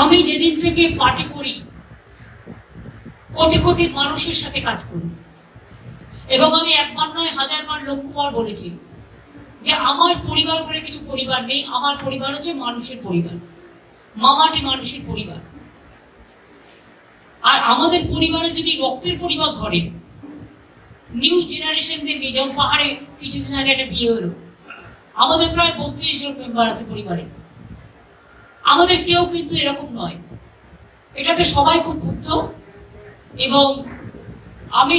আমি যেদিন থেকে পার্টি করি, কোটি কোটি মানুষের সাথে কাজ করি। এবং আমি একবার নয়, হাজারবার লক্ষ্যবার বলেছি যে আমার পরিবার বলে কিছু পরিবার নেই, আমার পরিবার হচ্ছে মানুষের পরিবার, মামাটি মানুষের পরিবার। আর আমাদের পরিবারে যদি রক্তের পরিবার ধরে, নিউ জেনারেশনদের নিয়ে যেমন পাহাড়ে কিছুদিন আগে একটা বিয়ে হলো। আমাদের প্রায় বত্রিশ জন মেম্বার আছে পরিবারে। আমাদের কেউ কিন্তু এরকম নয়। এটাতে সবাই খুব ক্ষুব্ধ এবং আমি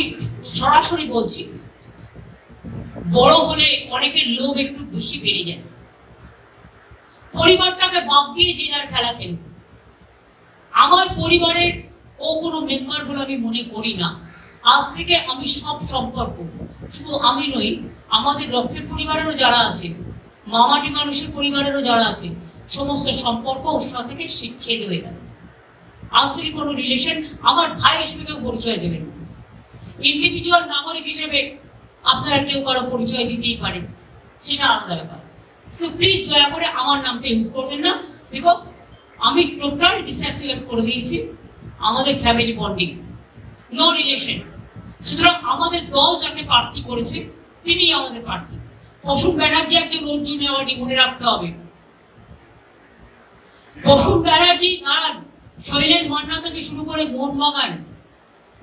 সরাসরি বলছি, বড় হলে অনেকের লোভ একটু বেশি বেড়ে যায়। পরিবারটাকে বাদ দিয়ে যে যার খেলা খেলবে। আমার পরিবারের ও কোনো মেম্বার বলে আমি মনে করি না। আজ থেকে আমি সব সম্পর্ক শুধু আমি নই, আমাদের রক্তের পরিবারেরও যারা আছে মামাটি মানুষের পরিবারেরও যারা আছে সমস্ত সম্পর্ক ওর থেকে ছেদ হয়ে গেল। আজ থেকে কোনো রিলেশন আমার ভাই হিসেবে কেউ পরিচয় দেবেন ইন্ডিভিজুয়াল নাগরিক হিসেবে আপনারা কেউ কারও পরিচয় দিতেই পারেন। সেটা আলাদা ব্যাপার। তো প্লিজ দয়া করে আমার নামটা ইউজ করবেন না বিকজ আমি টোটাল ডিসঅ্যাসোসিয়েট করে দিয়েছি আমাদের ফ্যামিলি বন্ডিং নো রিলেশন সুতরাং আমাদের দল যাকে প্রার্থী করেছে তিনি আমাদের প্রার্থী। প্রসূন ব্যানার্জি একজন অর্জুন অ্যাওয়ার্ডি মনে রাখতে হবে। প্রসূন ব্যানার্জি দাঁড়ান শৈলেন মান্না থেকে শুরু করে মোহনবাগান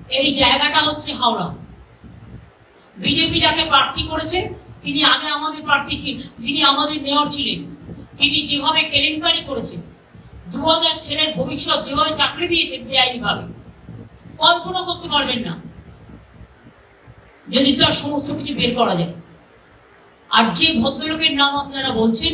এই জায়গাটা হচ্ছে হাওড়া। বিজেপি যাকে প্রার্থী করেছে, তিনি আগে আমাদের প্রার্থী ছিলেন, তিনি আমাদের মেয়র ছিলেন। তিনি যেভাবে কেলেঙ্কারি করেছেন দু হাজার ছেলের ভবিষ্যৎ যেভাবে চাকরি দিয়েছেন বেআইনি ভাবে কল্পনা করতে পারবেন না। যদি তার সমস্ত কিছু বের করা যায়। আর যে ভদ্রলোকের নাম আপনারা বলছেন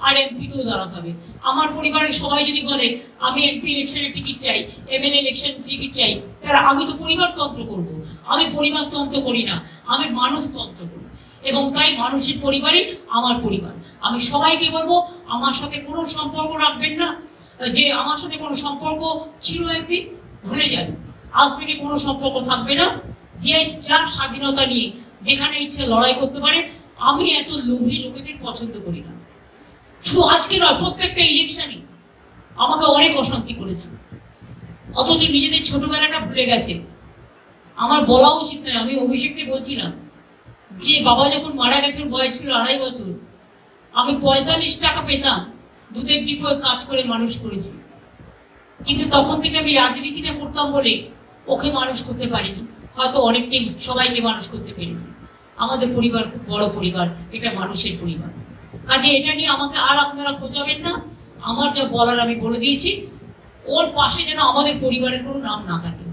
আর এমপিতেও দাঁড়াতে হবে। আমার পরিবারের সবাই যদি বলে, আমি এমপি ইলেকশনের টিকিট চাই এমএলএ ইলেকশন টিকিট চাই তাহলে আমি তো পরিবারতন্ত্র করব। আমি পরিবারতন্ত্র করি না, আমি মানুষতন্ত্র করি। এবং তাই মানুষের পরিবারই আমার পরিবার। আমি সবাইকে বলব, আমার সাথে কোনো সম্পর্ক রাখবেন না। যে আমার সাথে কোনো সম্পর্ক ছিল একদিন ভুলে যান। আজ থেকে কোনো সম্পর্ক থাকবে না। যে যার স্বাধীনতা নিয়ে যেখানে ইচ্ছে লড়াই করতে পারে, আমি এত লোভী লোকেদের পছন্দ করি না। শুধু আজকে নয়, প্রত্যেকটা ইলেকশনই আমাকে অনেক অশান্তি করেছে। অথচ নিজেদের ছোটবেলাটা ভুলে গেছে। আমার বলা উচিত নয়, আমি অভিষেককে বলছিলাম যে বাবা যখন মারা গেছে, ওর বয়স ছিল আড়াই বছর, আমি পঁয়তাল্লিশ টাকা পেতাম, দুধের ডিপোয় কাজ করে মানুষ করেছি। কিন্তু তখন থেকে আমি রাজনীতিটা করতাম বলে ওকে মানুষ করতে পারিনি। হয়তো অনেককে সবাইকে মানুষ করতে পেরেছি। আমাদের পরিবার খুব বড় পরিবার, এটা মানুষের পরিবার। কাজে এটা নিয়ে আমাকে আর আপনারা খোঁজাবেন না। আমার যা বলার আমি বলে দিয়েছি। ওর পাশে যেন আমাদের পরিবারের কোনো নাম না থাকে।